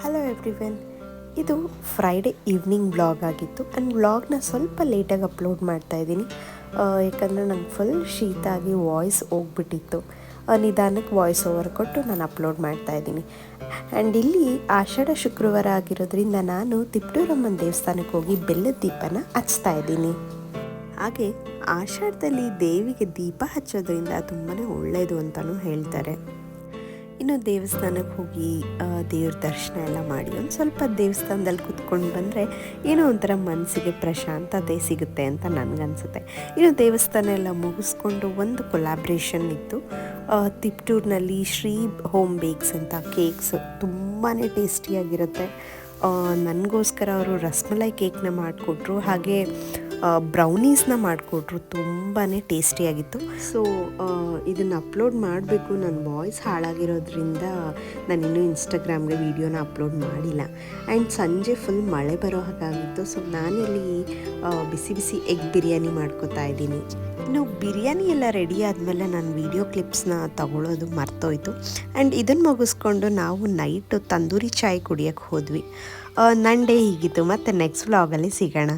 Hello everyone ಇದು Friday evening blog ಆಗಿತ್ತು. And ಬ್ಲಾಗ್ನ ಸ್ವಲ್ಪ ಲೇಟಾಗಿ ಅಪ್ಲೋಡ್ ಮಾಡ್ತಾ ಇದ್ದೀನಿ. ಯಾಕಂದರೆ ನಂಗೆ ಫುಲ್ ಶೀತ ಆಗಿ ವಾಯ್ಸ್ ಹೋಗ್ಬಿಟ್ಟಿತ್ತು. ನಿಧಾನಕ್ಕೆ ವಾಯ್ಸ್ ಓವರ್ ಕೊಟ್ಟು ನಾನು ಅಪ್ಲೋಡ್ ಮಾಡ್ತಾ ಇದ್ದೀನಿ. ಆ್ಯಂಡ್ ಇಲ್ಲಿ ಆಷಾಢ ಶುಕ್ರವಾರ ಆಗಿರೋದ್ರಿಂದ ನಾನು ತಿಪ್ಟೂರಮ್ಮನ ದೇವಸ್ಥಾನಕ್ಕೆ ಹೋಗಿ ಬೆಲ್ಲದ ದೀಪನ ಹಚ್ತಾ ಇದ್ದೀನಿ. ಹಾಗೆ ಆಷಾಢದಲ್ಲಿ ದೇವಿಗೆ ದೀಪ ಹಚ್ಚೋದ್ರಿಂದ ತುಂಬಾ ಒಳ್ಳೆಯದು ಅಂತಲೂ ಹೇಳ್ತಾರೆ. ಇನ್ನು ದೇವಸ್ಥಾನಕ್ಕೆ ಹೋಗಿ ದೇವ್ರ ದರ್ಶನ ಎಲ್ಲ ಮಾಡಿ ಒಂದು ಸ್ವಲ್ಪ ದೇವಸ್ಥಾನದಲ್ಲಿ ಕುತ್ಕೊಂಡು ಬಂದರೆ ಏನೋ ಒಂಥರ ಮನಸ್ಸಿಗೆ ಪ್ರಶಾಂತತೆ ಸಿಗುತ್ತೆ ಅಂತ ನನಗನ್ಸುತ್ತೆ. ಇನ್ನು ದೇವಸ್ಥಾನ ಎಲ್ಲ ಮುಗಿಸ್ಕೊಂಡು ಒಂದು ಕೊಲಾಬ್ರೇಷನ್ ಇತ್ತು. ತಿಪ್ಟೂರಿನಲ್ಲಿ ಶ್ರೀ ಹೋಮ್ ಬೇಕ್ಸ್ ಅಂತ ಕೇಕ್ಸ್ ತುಂಬಾ ಟೇಸ್ಟಿಯಾಗಿರುತ್ತೆ. ನನಗೋಸ್ಕರ ಅವರು ರಸ್ಮಲೈ ಕೇಕ್ನ ಮಾಡಿಕೊಟ್ರು. ಹಾಗೆ ಬ್ರೌನೀಸ್ನ ಮಾಡಿಕೊಟ್ರು ತುಂಬಾ ಟೇಸ್ಟಿಯಾಗಿತ್ತು. ಸೊ ಇದನ್ನು ಅಪ್ಲೋಡ್ ಮಾಡಬೇಕು ನನ್ನ ವಾಯ್ಸ್ ಹಾಳಾಗಿರೋದ್ರಿಂದ ನಾನಿನ್ನೂ ಇನ್ಸ್ಟಾಗ್ರಾಮ್ಗೆ ವೀಡಿಯೋನ ಅಪ್ಲೋಡ್ ಮಾಡಿಲ್ಲ. ಆ್ಯಂಡ್ ಸಂಜೆ ಫುಲ್ ಮಳೆ ಬರೋ ಹಾಗಾಗಿತ್ತು ಸೊ ನಾನಿಲ್ಲಿ ಬಿಸಿ ಬಿಸಿ ಎಗ್ ಬಿರಿಯಾನಿ ಮಾಡ್ಕೋತಾ ಇದ್ದೀನಿ. ಇನ್ನು ಬಿರಿಯಾನಿ ಎಲ್ಲ ರೆಡಿ ಆದಮೇಲೆ ನಾನು ವೀಡಿಯೋ ಕ್ಲಿಪ್ಸ್ನ ತಗೊಳ್ಳೋದು ಮರ್ತೋಯ್ತು. ಆ್ಯಂಡ್ ಇದನ್ನು ಮುಗಿಸ್ಕೊಂಡು ನಾವು ನೈಟು ತಂದೂರಿ ಚಾಯ್ ಕುಡಿಯೋಕ್ಕೆ ಹೋದ್ವಿ. ನನ್ನ ಡೇ ಹೀಗಿತ್ತು, ಮತ್ತು ನೆಕ್ಸ್ಟ್ ವ್ಲಾಗಲ್ಲಿ ಸಿಗೋಣ.